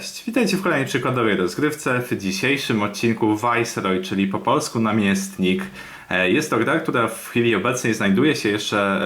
Cześć, witajcie w kolejnej przykładowej rozgrywce. W dzisiejszym odcinku Viceroy, czyli po polsku namiestnik. E, Jest to gra, która w chwili obecnej znajduje się jeszcze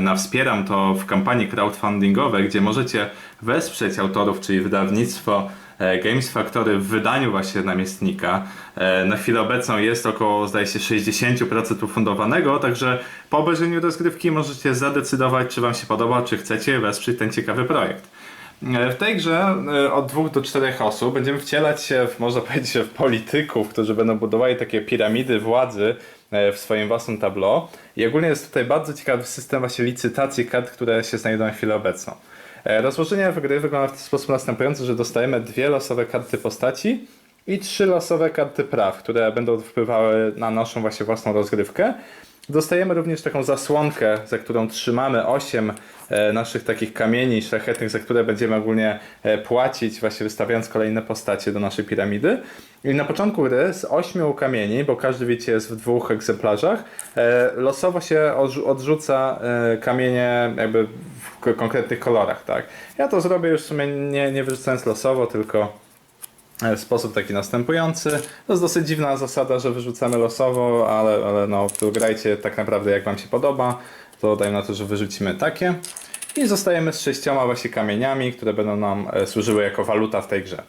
na Wspieram to w kampanii crowdfundingowej, gdzie możecie wesprzeć autorów, czyli wydawnictwo e, Games Factory w wydaniu właśnie namiestnika. E, Na chwilę obecną jest około, zdaje się, 60% ufundowanego, także po obejrzeniu rozgrywki możecie zadecydować, czy Wam się podoba, czy chcecie wesprzeć ten ciekawy projekt. W tej grze e, od dwóch do czterech osób będziemy wcielać się, w, można powiedzieć, w polityków, którzy będą budowali takie piramidy władzy e, w swoim własnym tableau. I ogólnie jest tutaj bardzo ciekawy system właśnie licytacji kart, które się znajdują na chwilę obecną. E, Rozłożenie gry wygląda w sposób następujący, że dostajemy dwie losowe karty postaci i trzy losowe karty praw, które będą wpływały na naszą właśnie własną rozgrywkę. Dostajemy również taką zasłonkę, za którą trzymamy 8 e, naszych takich kamieni szlachetnych, za które będziemy ogólnie e, płacić, właśnie wystawiając kolejne postacie do naszej piramidy. I na początku gry z 8 kamieni, bo każdy wiecie jest w dwóch egzemplarzach, e, losowo się odrzu- odrzuca kamienie jakby w konkretnych kolorach, tak. Ja to zrobię już w sumie nie, nie wyrzucając losowo, tylko w sposób taki następujący. To jest dosyć dziwna zasada, że wyrzucamy losowo, ale, ale no, tu grajcie tak naprawdę jak Wam się podoba. To dajmy na to, że wyrzucimy takie. I zostajemy z sześcioma właśnie kamieniami, które będą nam e, służyły jako waluta w tej grze.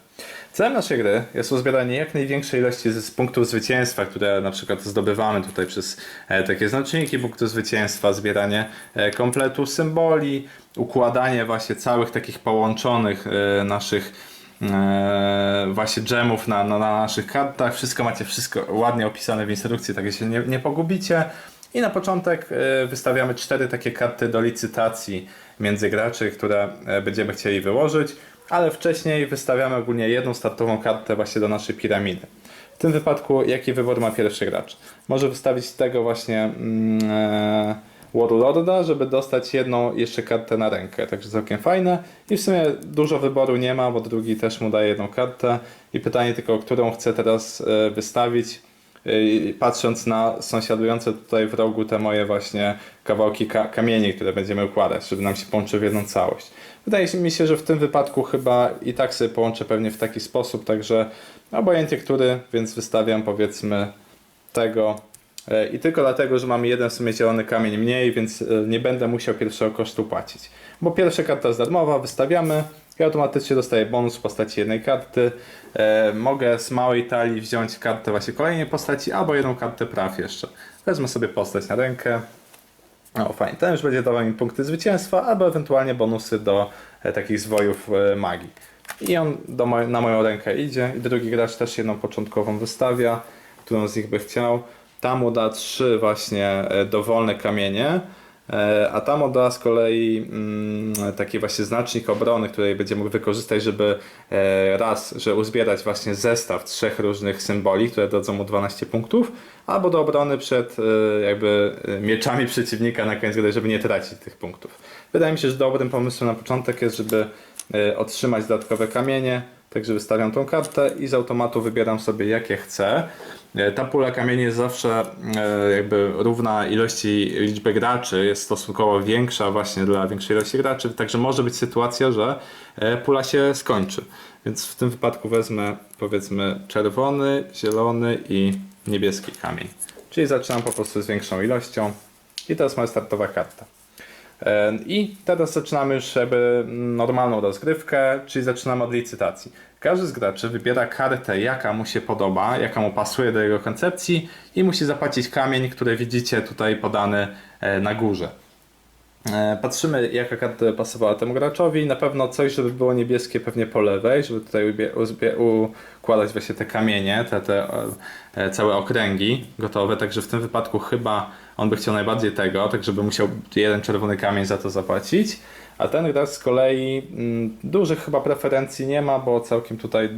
Celem naszej gry jest uzbieranie jak największej ilości z punktów zwycięstwa, które na przykład zdobywamy tutaj przez e, takie znaczniki punktów zwycięstwa, zbieranie e, kompletu symboli, układanie właśnie całych takich połączonych e, naszych e, właśnie dżemów na, na, na naszych kartach. Wszystko macie wszystko ładnie opisane w instrukcji, tak się nie, nie pogubicie. I na początek e, wystawiamy cztery takie karty do licytacji między graczy, które e, będziemy chcieli wyłożyć, ale wcześniej wystawiamy ogólnie jedną startową kartę właśnie do naszej piramidy. W tym wypadku jaki wybór ma pierwszy gracz? Może wystawić tego właśnie e, Warlorda, żeby dostać jedną jeszcze kartę na rękę. Także całkiem fajne. I w sumie dużo wyboru nie ma, bo drugi też mu daje jedną kartę. I pytanie tylko, którą chce teraz e, wystawić. I patrząc na sąsiadujące tutaj w rogu te moje właśnie kawałki ka kamieni, które będziemy układać, żeby nam się połączyły w jedną całość. Wydaje mi się, że w tym wypadku chyba i tak sobie połączę pewnie w taki sposób, także obojętnie który, więc wystawiam powiedzmy tego E, i tylko dlatego, że mamy jeden w sumie zielony kamień mniej, więc e, nie będę musiał pierwszego kosztu płacić. Bo pierwsza karta jest darmowa, wystawiamy i automatycznie dostaję bonus w postaci jednej karty. E, mogę z małej talii wziąć kartę właśnie kolejnej postaci, albo jedną kartę praw jeszcze. Wezmę sobie postać na rękę. O, fajnie. Ten już będzie dawał mi punkty zwycięstwa, albo ewentualnie bonusy do e, takich zwojów e, magii. I on do na moją rękę idzie. I drugi gracz też jedną początkową wystawia, którą z nich by chciał. Tam mu da trzy właśnie e, dowolne kamienie, e, a tam mu da z kolei mm, taki właśnie znacznik obrony, który będzie mógł wykorzystać, żeby e, raz, że uzbierać właśnie zestaw trzech różnych symboli, które dadzą mu 12 punktów, albo do obrony przed jakby mieczami przeciwnika na koniec gry, żeby nie tracić tych punktów. Wydaje mi się, że dobrym pomysłem na początek jest, żeby otrzymać dodatkowe kamienie, Także wystawiam tą kartę i z automatu wybieram sobie jakie chcę. E, Ta pula kamieni jest zawsze e, jakby równa ilości liczby graczy, jest stosunkowo większa właśnie dla większej ilości graczy, także może być sytuacja, że e, pula się skończy. Więc w tym wypadku wezmę powiedzmy czerwony, zielony i niebieski kamień. Czyli zaczynam po prostu z większą ilością i jest moja startowa karta. I teraz zaczynamy już jakby normalną rozgrywkę, czyli zaczynamy od licytacji. Każdy z graczy wybiera kartę, jaka mu się podoba, jaka mu pasuje do jego koncepcji i musi zapłacić kamień, który widzicie tutaj podany e, na górze. E, Patrzymy, jaka karta pasowała temu graczowi. Na pewno coś, żeby było niebieskie, pewnie po lewej, żeby tutaj układać właśnie te kamienie, te, te e, całe okręgi gotowe. Także w tym wypadku chyba on by chciał najbardziej tego, tak żeby musiał jeden czerwony kamień za to zapłacić. A ten gracz z kolei mm, dużych chyba preferencji nie ma, bo całkiem tutaj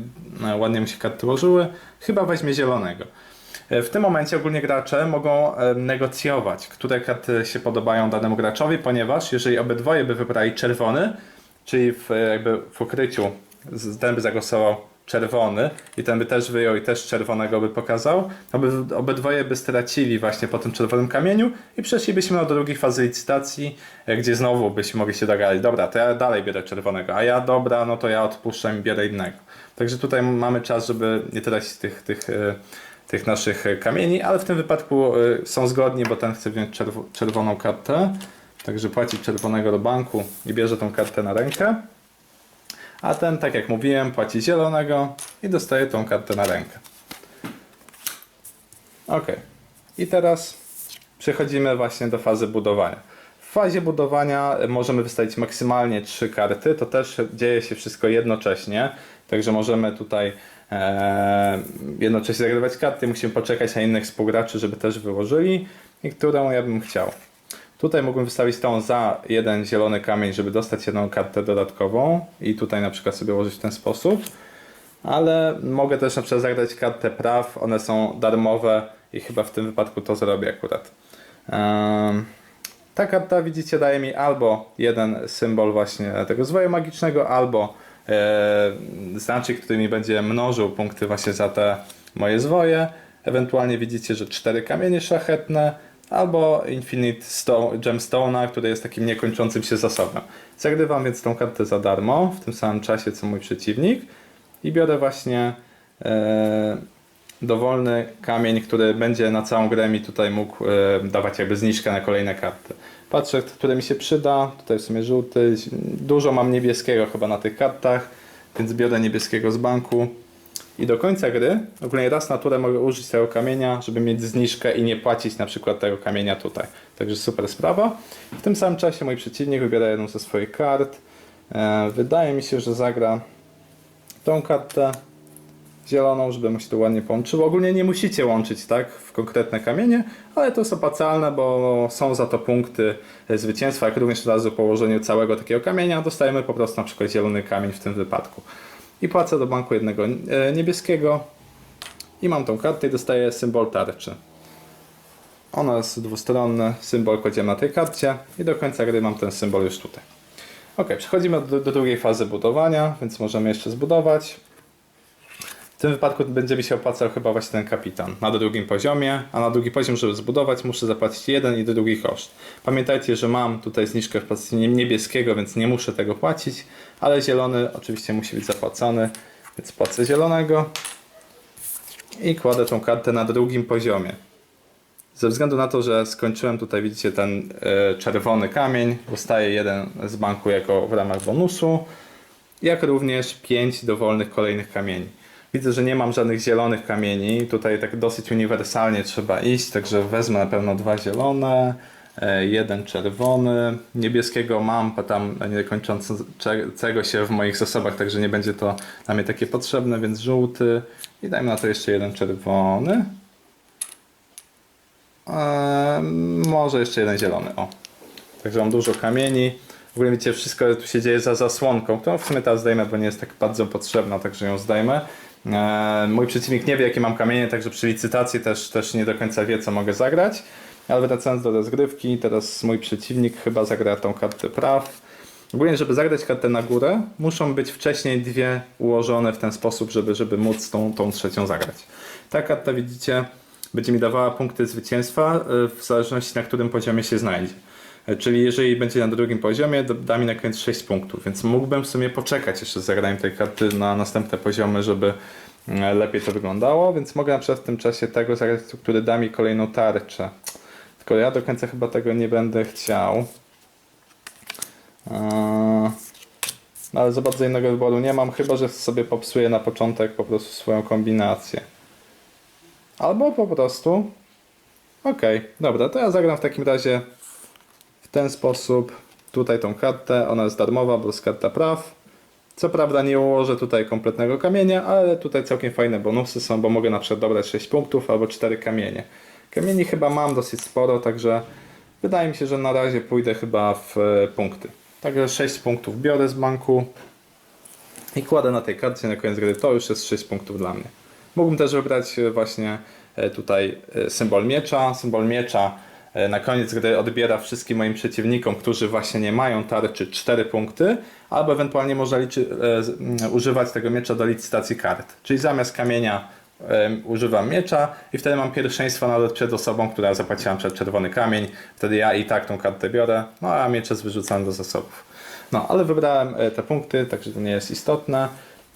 e, ładnie mu się karty ułożyły. Chyba weźmie zielonego. E, W tym momencie ogólnie gracze mogą e, negocjować, które karty się podobają danemu graczowi, ponieważ jeżeli obydwoje by wybrali czerwony, czyli w, jakby w ukryciu ten by zagłosował czerwony i ten by też wyjął i też czerwonego by pokazał, oby, obydwoje by stracili właśnie po tym czerwonym kamieniu i przeszlibyśmy do drugiej fazy licytacji, e, gdzie znowu byśmy mogli się dogadać, dobra, to ja dalej biorę czerwonego, a ja dobra, no to ja odpuszczam i biorę innego. Także tutaj mamy czas, żeby nie tracić tych, tych, e, tych naszych e, kamieni, ale w tym wypadku są zgodni, bo ten chce wziąć czerw- czerwoną kartę, także płaci czerwonego do banku i bierze tą kartę na rękę. A ten, tak jak mówiłem, płaci zielonego i dostaje tą kartę na rękę. Ok. I teraz przechodzimy właśnie do fazy budowania. W fazie budowania możemy wystawić maksymalnie trzy karty. To też dzieje się wszystko jednocześnie. Także możemy tutaj e, jednocześnie zagrywać karty. Musimy poczekać na innych współgraczy, żeby też wyłożyli. I którą ja bym chciał. Tutaj mógłbym wystawić tą za jeden zielony kamień, żeby dostać jedną kartę dodatkową i tutaj na przykład sobie ułożyć w ten sposób. Ale mogę też na przykład zagrać kartę praw, one są darmowe i chyba w tym wypadku to zrobię akurat. Em, ta karta widzicie daje mi albo jeden symbol właśnie tego zwoju magicznego, albo e, znaczek, który mi będzie mnożył punkty właśnie za te moje zwoje. Ewentualnie widzicie, że cztery kamienie szlachetne, albo Infinite Stone, Gemstone'a, który jest takim niekończącym się zasobem. Zagrywam więc tą kartę za darmo, w tym samym czasie co mój przeciwnik i biorę właśnie e, dowolny kamień, który będzie na całą grę mi tutaj mógł e, dawać jakby zniżkę na kolejne karty. Patrzę, które mi się przyda, tutaj w sumie żółty, dużo mam niebieskiego chyba na tych kartach, więc biorę niebieskiego z banku. I do końca gry, ogólnie raz na turę mogę użyć tego kamienia, żeby mieć zniżkę i nie płacić na przykład tego kamienia tutaj. Także super sprawa. W tym samym czasie mój przeciwnik wybiera jedną ze swoich kart. E, wydaje mi się, że zagra tą kartę zieloną, żeby mu się to ładnie połączyło. Ogólnie nie musicie łączyć tak w konkretne kamienie, ale to jest opłacalne, bo są za to punkty zwycięstwa, jak również od razu po ułożeniu całego takiego kamienia dostajemy po prostu na przykład zielony kamień w tym wypadku. I płacę do banku jednego e, niebieskiego i mam tą kartę i dostaję symbol tarczy. Ona jest dwustronny, symbol kładziemy na tej karcie i do końca gry mam ten symbol już tutaj. Ok, przechodzimy do, do drugiej fazy budowania, więc możemy jeszcze zbudować. W tym wypadku będzie mi się opłacał chyba właśnie ten kapitan na drugim poziomie, a na drugi poziom, żeby zbudować, muszę zapłacić jeden i drugi koszt. Pamiętajcie, że mam tutaj zniżkę w postaci niebieskiego, więc nie muszę tego płacić, ale zielony oczywiście musi być zapłacony, więc płacę zielonego i kładę tą kartę na drugim poziomie. Ze względu na to, że skończyłem tutaj, widzicie, ten e, czerwony kamień, dostaję jeden z banku jako w ramach bonusu, jak również pięć dowolnych kolejnych kamieni. Widzę, że nie mam żadnych zielonych kamieni, tutaj tak dosyć uniwersalnie trzeba iść, także wezmę na pewno dwa zielone, e, jeden czerwony, niebieskiego mam, bo tam niekończącego się w moich zasobach, także nie będzie to dla mnie takie potrzebne, więc żółty i dajmy na to jeszcze jeden czerwony. Eee, może jeszcze jeden zielony. O. Także mam dużo kamieni. W ogóle widzicie, wszystko tu się dzieje za zasłonką, którą w sumie teraz zdejmę, bo nie jest tak bardzo potrzebna, także ją zdejmę. Eee, mój przeciwnik nie wie, jakie mam kamienie, także przy licytacji też, też nie do końca wie, co mogę zagrać. Ale wracając do rozgrywki, teraz mój przeciwnik chyba zagra tą kartę praw. Ogólnie, żeby zagrać kartę na górę, muszą być wcześniej dwie ułożone w ten sposób, żeby, żeby móc tą, tą trzecią zagrać. Ta karta, widzicie, będzie mi dawała punkty zwycięstwa y, w zależności na którym poziomie się znajdzie. Czyli jeżeli będzie na drugim poziomie, da- mi na koniec 6 punktów, więc mógłbym w sumie poczekać jeszcze z zagraniem tej karty na następne poziomy, żeby y, lepiej to wyglądało, więc mogę na przykład w tym czasie tego zagrać, który da mi kolejną tarczę. Tylko ja do końca chyba tego nie będę chciał. No ale za bardzo innego wyboru nie mam, chyba że sobie popsuję na początek po prostu swoją kombinację. Albo po prostu. Okej, dobra, to ja zagram w takim razie ten sposób. Tutaj tą kartę, ona jest darmowa, bo jest karta praw. Co prawda nie ułożę tutaj kompletnego kamienia, ale tutaj całkiem fajne bonusy są, bo mogę na przykład dobrać 6 punktów albo 4 kamienie. Kamieni chyba mam dosyć sporo, także wydaje mi się, że na razie pójdę chyba w e, punkty. Także 6 punktów biorę z banku i kładę na tej karcie na koniec gry. To już jest 6 punktów dla mnie. Mógłbym też wybrać e, właśnie e, tutaj symbol miecza. Symbol miecza na koniec gry odbiera wszystkim moim przeciwnikom, którzy właśnie nie mają tarczy 4 punkty, albo ewentualnie można liczy, e, z- m, używać tego miecza do licytacji kart. Czyli zamiast kamienia em, używam miecza i wtedy mam pierwszeństwo nawet przed osobą, która zapłaciła przed czerwony kamień. Wtedy ja i tak tą kartę biorę, no a miecz jest wyrzucany do zasobów. No, ale wybrałem e, te punkty, także to nie jest istotne.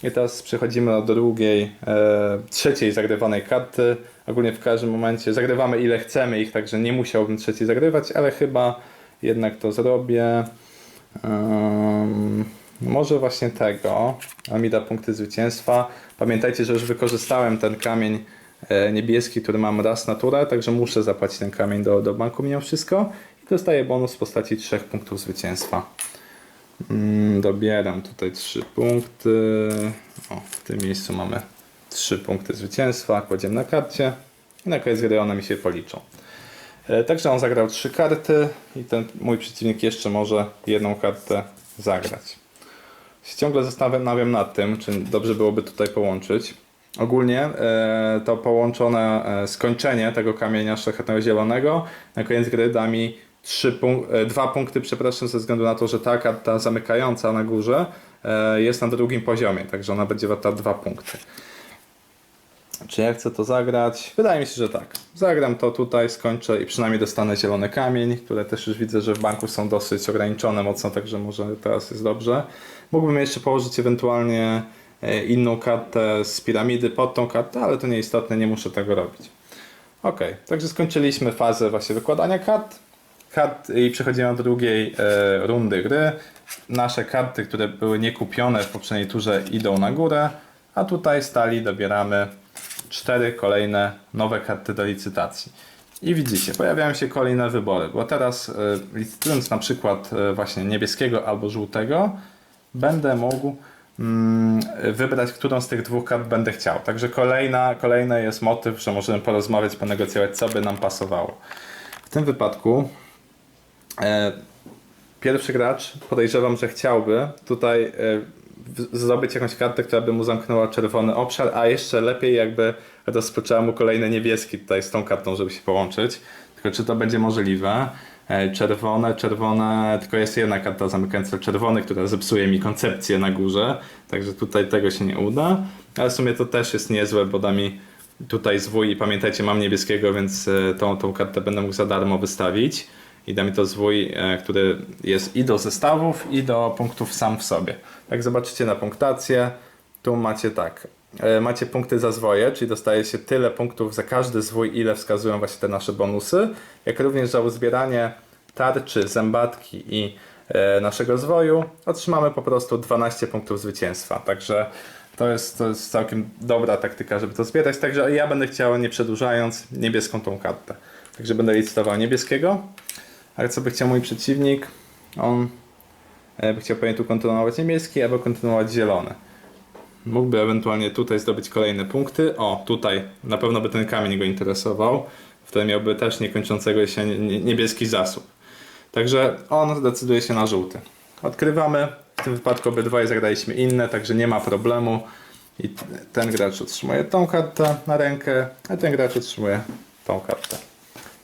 I teraz przechodzimy do drugiej, e, trzeciej zagrywanej karty. Ogólnie w każdym momencie zagrywamy ile chcemy ich, także nie musiałbym trzeciej zagrywać, ale chyba jednak to zrobię. Em, może właśnie tego, a mi da punkty zwycięstwa. Pamiętajcie, że już wykorzystałem ten kamień e, niebieski, który mam raz na turę, także muszę zapłacić ten kamień do, do banku mimo wszystko i dostaję bonus w postaci 3 punktów zwycięstwa. Mm, dobieram tutaj 3 punkty. O, w tym miejscu mamy 3 punkty zwycięstwa. Kładziemy na karcie i na koniec gry one mi się policzą. E, Także on zagrał 3 karty i ten mój przeciwnik jeszcze może jedną kartę zagrać. Ciągle zastanawiam nad tym, czy dobrze byłoby tutaj połączyć. Ogólnie e, to połączone e, skończenie tego kamienia szlachetnego zielonego na koniec gry da mi trzy punk- dwa punkty, przepraszam, ze względu na to, że ta karta zamykająca na górze jest na drugim poziomie, także ona będzie warta dwa punkty. Czy ja chcę to zagrać? Wydaje mi się, że tak. Zagram to tutaj, skończę i przynajmniej dostanę zielony kamień, które też już widzę, że w banku są dosyć ograniczone mocno, także może teraz jest dobrze. Mógłbym jeszcze położyć ewentualnie e, inną kartę z piramidy pod tą kartę, ale to nieistotne, nie muszę tego robić. Ok, także skończyliśmy fazę właśnie wykładania kart. kart I przechodzimy do drugiej e, rundy gry. Nasze karty, które były niekupione w poprzedniej turze idą na górę, a tutaj stali dobieramy cztery kolejne nowe karty do licytacji. I widzicie, pojawiają się kolejne wybory, bo teraz e, licytując na przykład e, właśnie niebieskiego albo żółtego, będę mógł mm, wybrać, którą z tych dwóch kart będę chciał. Także kolejna, kolejny jest motyw, że możemy porozmawiać, ponegocjować, co by nam pasowało. W tym wypadku e, pierwszy gracz podejrzewam, że chciałby tutaj zdobyć jakąś kartę, która by mu zamknęła czerwony obszar, a jeszcze lepiej jakby rozpoczęła mu kolejny niebieski tutaj z tą kartą, żeby się połączyć. Tylko czy to będzie możliwe? E, Czerwone, czerwone, tylko jest jedna karta zamykająca czerwony, która zepsuje mi koncepcję na górze, także tutaj tego się nie uda, ale w sumie to też jest niezłe, bo da mi tutaj zwój i pamiętajcie, mam niebieskiego, więc e, tą, tą kartę będę mógł za darmo wystawić i da mi to zwój, e, który jest i do zestawów, i do punktów sam w sobie. Jak zobaczycie na punktację, tu macie tak. e, Macie punkty za zwoje, czyli dostaje się tyle punktów za każdy zwój, ile wskazują właśnie te nasze bonusy, jak również za uzbieranie tarczy, zębatki i e, naszego zwoju otrzymamy po prostu 12 punktów zwycięstwa. Także to jest, to jest całkiem dobra taktyka, żeby to zbierać. Także ja będę chciał, nie przedłużając, niebieską tą kartę. Także będę licytował niebieskiego. Ale co by chciał mój przeciwnik? On e, by chciał pewnie tu kontynuować niebieski, albo kontynuować zielony. Mógłby ewentualnie tutaj zdobyć kolejne punkty. O, tutaj na pewno by ten kamień go interesował. Wtedy miałby też niekończącego się nie- nie- niebieski zasób. Także on zdecyduje się na żółty. Odkrywamy. W tym wypadku obydwoje zagraliśmy inne, także nie ma problemu. I ten gracz otrzymuje tą kartę na rękę, a ten gracz otrzymuje tą kartę.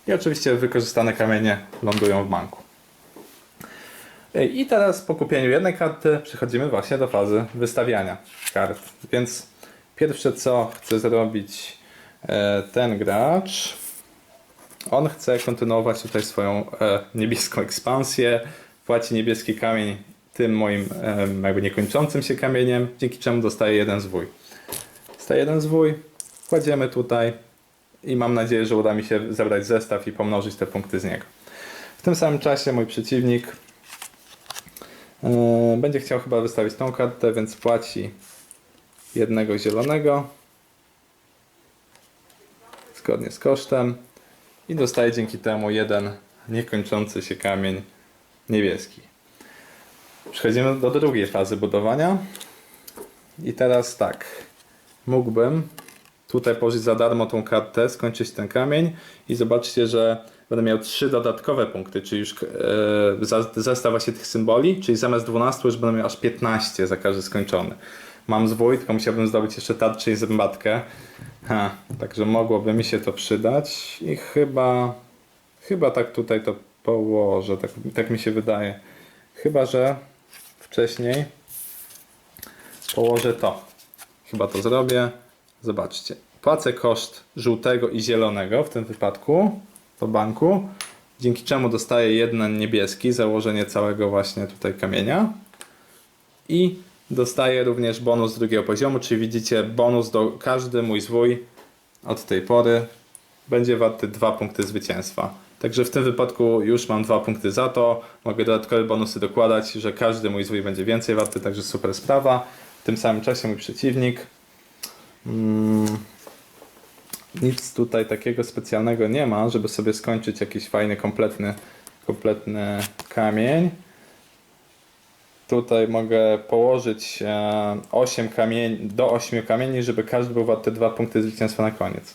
I oczywiście wykorzystane kamienie lądują w banku. I teraz po kupieniu jednej karty przechodzimy właśnie do fazy wystawiania kart. Więc pierwsze co chce zrobić e, ten gracz, on chce kontynuować tutaj swoją e, niebieską ekspansję, płaci niebieski kamień tym moim jakby niekończącym się kamieniem, dzięki czemu dostaje jeden zwój. Dostaje jeden zwój, kładziemy tutaj i mam nadzieję, że uda mi się zebrać zestaw i pomnożyć te punkty z niego. W tym samym czasie mój przeciwnik e, będzie chciał chyba wystawić tą kartę, więc płaci jednego zielonego zgodnie z kosztem i dostaje dzięki temu jeden niekończący się kamień niebieski. Przechodzimy do drugiej fazy budowania. I teraz tak. Mógłbym tutaj położyć za darmo tą kartę, skończyć ten kamień i zobaczcie, że będę miał trzy dodatkowe punkty, czyli już za- zestaw tych symboli, czyli zamiast 12 już będę miał aż 15 za każdy skończony. Mam zwój, tylko musiałbym zdobyć jeszcze tarczę i zębatkę. Ha, także mogłoby mi się to przydać i chyba Chyba tak tutaj to położę, tak, tak mi się wydaje. Chyba, że wcześniej położę to. Chyba to zrobię. Zobaczcie. Płacę koszt żółtego i zielonego w tym wypadku po banku, dzięki czemu dostaję jeden niebieski, założenie całego właśnie tutaj kamienia. I dostaję również bonus drugiego poziomu, czyli widzicie bonus do każdy mój zwój od tej pory będzie warty dwa punkty zwycięstwa. Także w tym wypadku już mam dwa punkty za to. Mogę dodatkowe bonusy dokładać, że każdy mój zwój będzie więcej warty, także super sprawa. W tym samym czasie mój przeciwnik. Mm, nic tutaj takiego specjalnego nie ma, żeby sobie skończyć jakiś fajny, kompletny, kompletny kamień. Tutaj mogę położyć e, 8 kamieni, do 8 kamieni, żeby każdy był warty dwa punkty zwycięstwa na koniec.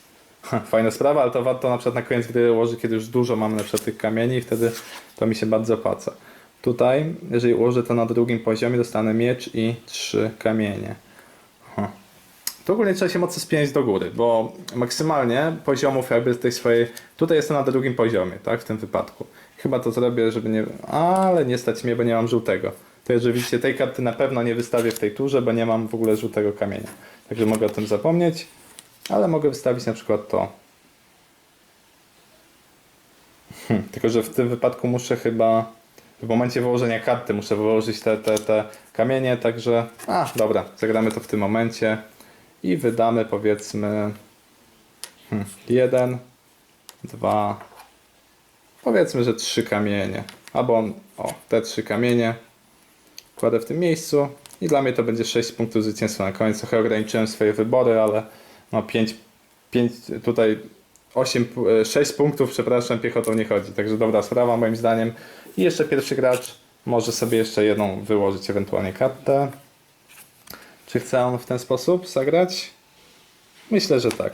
Fajna sprawa, ale to warto na przykład na koniec gry ułożyć, kiedy już dużo mamy na przykład tych kamieni i wtedy to mi się bardzo opłaca. Tutaj, jeżeli ułożę to na drugim poziomie, dostanę miecz i trzy kamienie. To ogólnie trzeba się mocno spiąć do góry, bo maksymalnie poziomów jakby tej swojej... Tutaj jestem na drugim poziomie, tak, w tym wypadku. Chyba to zrobię, żeby nie... Ale nie stać mnie, bo nie mam żółtego. To że widzicie, tej karty na pewno nie wystawię w tej turze, bo nie mam w ogóle żółtego kamienia. Także mogę o tym zapomnieć, ale mogę wystawić na przykład to. Hm, tylko, że w tym wypadku muszę chyba w momencie wyłożenia karty muszę wyłożyć te, te, te kamienie, także a dobra, zagramy to w tym momencie i wydamy powiedzmy hmm, jeden, dwa, powiedzmy, że trzy kamienie. Albo o, te trzy kamienie kładę w tym miejscu i dla mnie to będzie 6 punktów zwycięstwa na koniec. Trochę ograniczyłem swoje wybory, ale no 5, 5 tutaj 8, 6 punktów, przepraszam, piechotą nie chodzi. Także dobra sprawa moim zdaniem. I jeszcze pierwszy gracz może sobie jeszcze jedną wyłożyć ewentualnie kartę. Czy chcę w ten sposób zagrać? Myślę, że tak.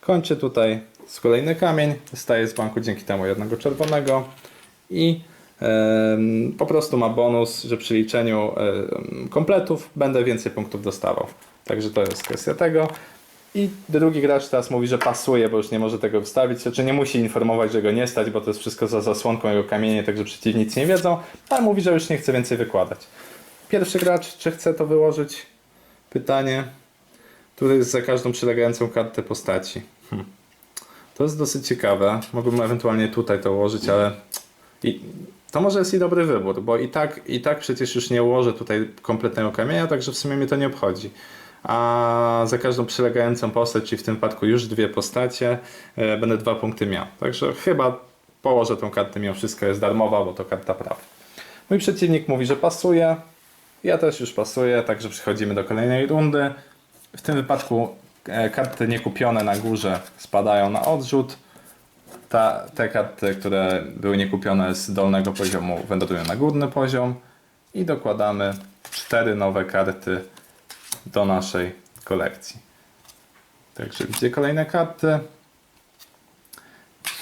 Kończę tutaj z kolejny kamień. Dostaję z banku dzięki temu jednego czerwonego. I em, po prostu ma bonus, że przy liczeniu em, kompletów będę więcej punktów dostawał. Także to jest kwestia tego. I drugi gracz teraz mówi, że pasuje, bo już nie może tego wstawić. Znaczy nie musi informować, że go nie stać, bo to jest wszystko za zasłonką jego kamienie, także przeciwnicy nie wiedzą, ale mówi, że już nie chce więcej wykładać. Pierwszy gracz, czy chce to wyłożyć? Pytanie. Tutaj jest za każdą przylegającą kartę postaci. Hm. To jest dosyć ciekawe. Mógłbym ewentualnie tutaj to ułożyć, ale i to może jest i dobry wybór, bo i tak, i tak przecież już nie ułożę tutaj kompletnego kamienia, także w sumie mnie to nie obchodzi. A za każdą przylegającą postać, czyli w tym wypadku już dwie postacie, e, będę dwa punkty miał. Także chyba położę tą kartę mimo wszystko, jest darmowa, bo to karta praw. Mój przeciwnik mówi, że pasuje. Ja też już pasuję, także przechodzimy do kolejnej rundy. W tym wypadku e, karty niekupione na górze spadają na odrzut. Ta, te karty, które były niekupione z dolnego poziomu wędrują na górny poziom i dokładamy cztery nowe karty do naszej kolekcji. Także gdzie kolejne karty?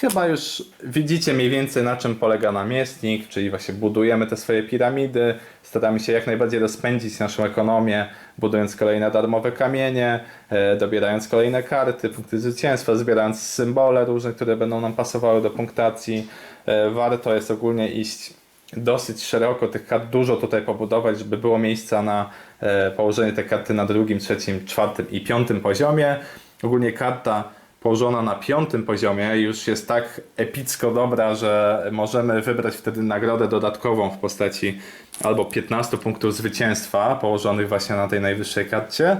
Chyba już widzicie mniej więcej na czym polega namiestnik, czyli właśnie budujemy te swoje piramidy, staramy się jak najbardziej rozpędzić naszą ekonomię, budując kolejne darmowe kamienie, e, dobierając kolejne karty, punkty zwycięstwa, zbierając symbole różne, które będą nam pasowały do punktacji. E, Warto jest ogólnie iść dosyć szeroko tych kart, dużo tutaj pobudować, żeby było miejsca na e, położenie tej karty na drugim, trzecim, czwartym i piątym poziomie. Ogólnie karta położona na piątym poziomie już jest tak epicko dobra, że możemy wybrać wtedy nagrodę dodatkową w postaci albo 15 punktów zwycięstwa położonych właśnie na tej najwyższej karcie,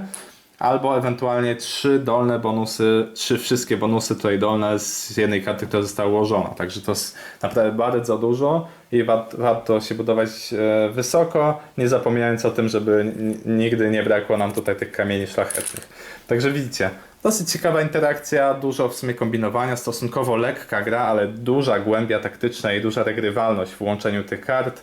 albo ewentualnie trzy dolne bonusy, trzy wszystkie bonusy tutaj dolne z jednej karty, która została ułożona. Także to jest naprawdę bardzo dużo i warto, się budować e, wysoko, nie zapominając o tym, żeby nigdy nie brakło nam tutaj tych kamieni szlachetnych. Także widzicie, dosyć ciekawa interakcja, dużo w sumie kombinowania, stosunkowo lekka gra, ale duża głębia taktyczna i duża regrywalność w łączeniu tych kart.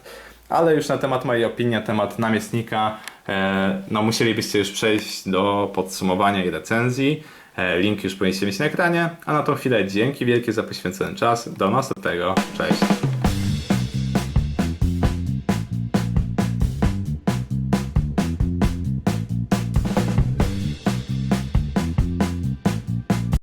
Ale już na temat mojej opinii, na temat namiestnika, e, no musielibyście już przejść do podsumowania i recenzji. E, link już powinniście mieć na ekranie. A na tą chwilę dzięki wielkie za poświęcony czas. Do następnego. Cześć.